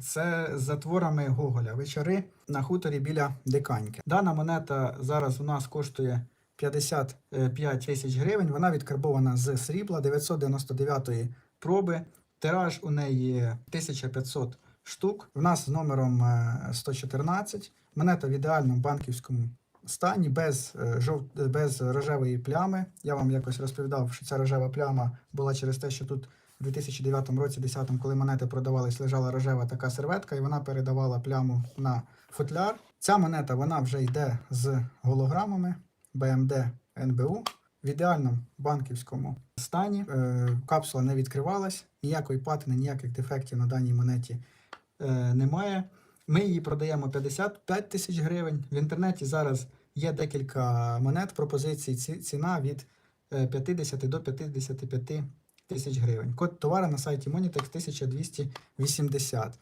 Це за творами Гоголя. Вечори на хуторі біля Диканьки. Дана монета зараз у нас коштує 55 тисяч гривень. Вона відкарбована з срібла 999 проби. Тираж у неї 1500 штук. В нас з номером е, 114. Монета в ідеальному банківському стані, без, е, жов... без рожевої плями. Я вам якось розповідав, що ця рожева пляма була через те, що тут у 2009 році, 10 коли монети продавались, лежала рожева така серветка, і вона передавала пляму на футляр. Ця монета вона вже йде з голограмами BMD НБУ в ідеальному банківському стані. Е, капсула не відкривалась, ніякої патини, ніяких дефектів на даній монеті е, немає. Ми її продаємо 55 тисяч гривень. В інтернеті зараз є декілька монет, пропозицій. Ці- Ціна від е, 50 до 55 тисяч гривень. Код товару на сайті Monitex 1280.